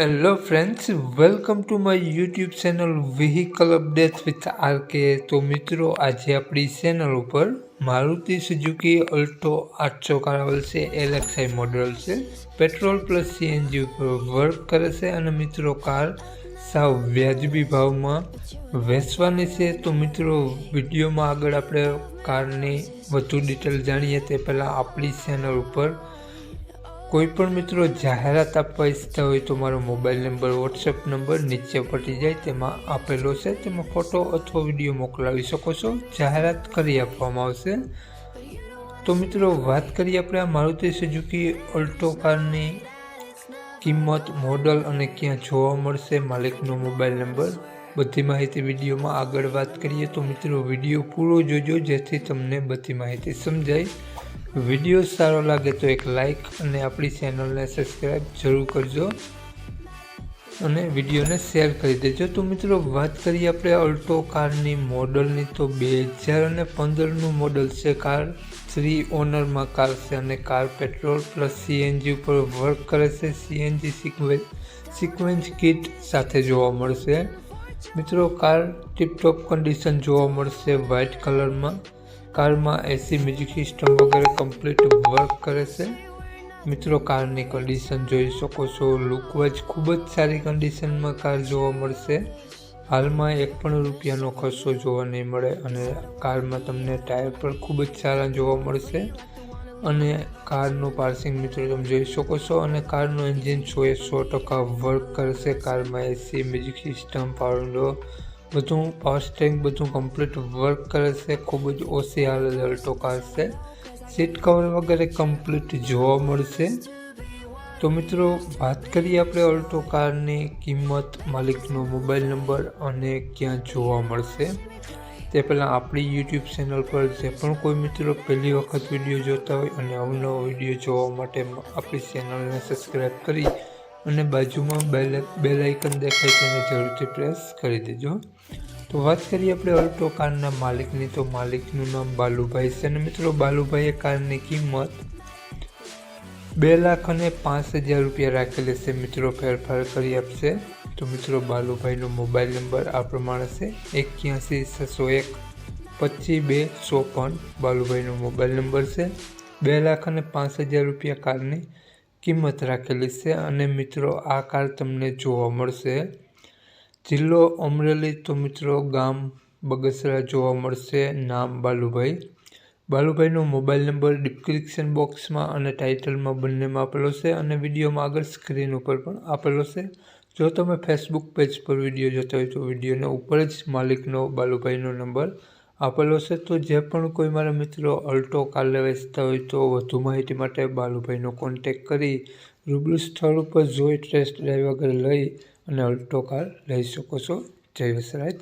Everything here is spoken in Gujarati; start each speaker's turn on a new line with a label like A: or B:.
A: Hello friends welcome to my YouTube channel vehicle updates with RK તો મિત્રો, આજે આપણી ચેનલ ઉપર મારુતિ સુઝુકી અલ્ટો આઠસો કાર છે એલેક્સાઈ મોડલ છે. પેટ્રોલ પ્લસ સીએનજી ઉપર વર્ક કરે છે અને મિત્રો કાર સાવ વ્યાજબી ભાવમાં વેચવાની છે. તો મિત્રો, વિડીયોમાં આગળ આપણે કારની વધુ ડિટેલ જાણીએ તે પહેલાં આપણી ચેનલ ઉપર કોઈ પણ મિત્રો જાહેરાત આપવા ઈચ્છતા હોય તો મારો મોબાઈલ નંબર વોટ્સએપ નંબર નીચે પટી જાય, તેમાં આપેલો છે. તેમાં ફોટો અથવા વીડિયો મોકલાવી શકો છો. જાહેરાત કરી આપવામાં આવશે. તો મિત્રો, વાત કરીએ આપણે આ મારુતિ સુઝુકી ઓલ્ટો કારની કિંમત, મોડલ અને ક્યાં જોવા મળશે માલિકનો મોબાઈલ નંબર. બધી માહિતી વિડીયોમાં આગળ વાત કરીએ તો મિત્રો, વીડિયો પૂરો જોજો જેથી તમને બધી માહિતી સમજાય. વીડિયો સારો લાગે તો એક લાઈક અને આપણી ચેનલને સબસ્ક્રાઈબ જરૂર કરજો. અને વિડીયોને શેર કરી દેજો. તો મિત્રો, વાત કરીએ આપણે અલ્ટો કારની મોડલની. તો બે હજાર અને પંદરનું મોડલ છે કાર. થ્રી ઓનરમાં કાર છે અને કાર પેટ્રોલ પ્લસ સીએનજી ઉપર વર્ક કરે છે. સીએનજી સિક્વેન્સ સિક્વેન્સ કિટ સાથે જોવા મળશે. મિત્રો, કાર ટીપટોપ કન્ડિશન જોવા મળશે વ્હાઇટ કલરમાં કારમાં એસી મ્યુઝિક સિસ્ટમ વગેરે કમ્પ્લીટ વર્ક કરે છે. મિત્રો, કારની કન્ડિશન જોઈ શકો છો. લુકવાઇઝ ખૂબ જ સારી કન્ડિશનમાં કાર જોવા મળશે. હાલમાં એક પણ રૂપિયાનો ખર્ચો જોવા નહીં મળે અને કારમાં તમને ટાયર પણ ખૂબ જ સારા જોવા મળશે. અને કારનું પાર્સિંગ મિત્રો તમે જોઈ શકો છો અને કારનું એન્જિન સો એ સો ટકા વર્ક કરશે. કારમાં એસી મ્યુઝિક સિસ્ટમ પાવર બધું સ્ટેરિંગ બધું કમ્પ્લીટ વર્ક કરે છે, ખૂબ જ ઓછી હાલ અલ્ટો કાર છે સીટ કવર વગેરે કમ્પ્લીટ જોવા મળશે. તો મિત્રો, વાત કરીએ આપણે અલ્ટો કારની કિંમત, માલિકનો મોબાઈલ નંબર અને ક્યાં જોવા મળશે. તે પહેલાં આપણી યુટ્યુબ ચેનલ પર જે પણ કોઈ મિત્રો પહેલી વખત વીડિયો જોતા હોય અને અવનવો વીડિયો જોવા માટે આપણી ચેનલને સબસ્ક્રાઈબ કરી અને બાજુમાં બેલ બેલ આઇકન દેખાય તેને જરૂરથી પ્રેસ કરી દેજો. તો વાત કરીએ આપણે અલ્ટો કારના માલિકની. તો માલિકનું નામ બાલુભાઈ છે અને મિત્રો બાલુભાઈએ કારની કિંમત બે લાખ અને પાંચ હજાર રૂપિયા રાખેલી છે. મિત્રો ફેરફાર કરી આપશે. તો મિત્રો બાલુભાઈનો મોબાઈલ નંબર આ પ્રમાણે છે. એક્યાસી છસો એક પચીસ બે ચોપન બાલુભાઈનો મોબાઈલ નંબર છે. બે લાખ અને પાંચ હજાર રૂપિયા કારની કિંમત રાખેલી છે અને મિત્રો, આ કાર તમને જોવા મળશે. જિલ્લો અમરેલી તો મિત્રો, ગામ બગસરા જોવા મળશે. નામ બાલુભાઈ. બાલુભાઈનો મોબાઈલ નંબર ડિસ્ક્રિપ્શન બોક્સમાં અને ટાઇટલમાં બંનેમાં આપેલો છે અને વિડીયોમાં આગળ સ્ક્રીન ઉપર પણ આપેલો છે. જો તમે ફેસબુક પેજ પર વીડિયો જોતા હોય તો વિડીયોના ઉપર જ માલિકનો બાલુભાઈનો નંબર આપેલો છે તો જે પણ કોઈ મારા મિત્રો અલ્ટો કાર લેવા ઈચ્છતા હોય તો વધુ માહિતી માટે બાલુભાઈનો કોન્ટેક કરી રૂબરૂ સ્થળ ઉપર જોઈ ટેસ્ટ ડ્રાઈવ વગેરે લઈ અને અલ્ટો કાર લઈ શકો છો. જય વસરાજ.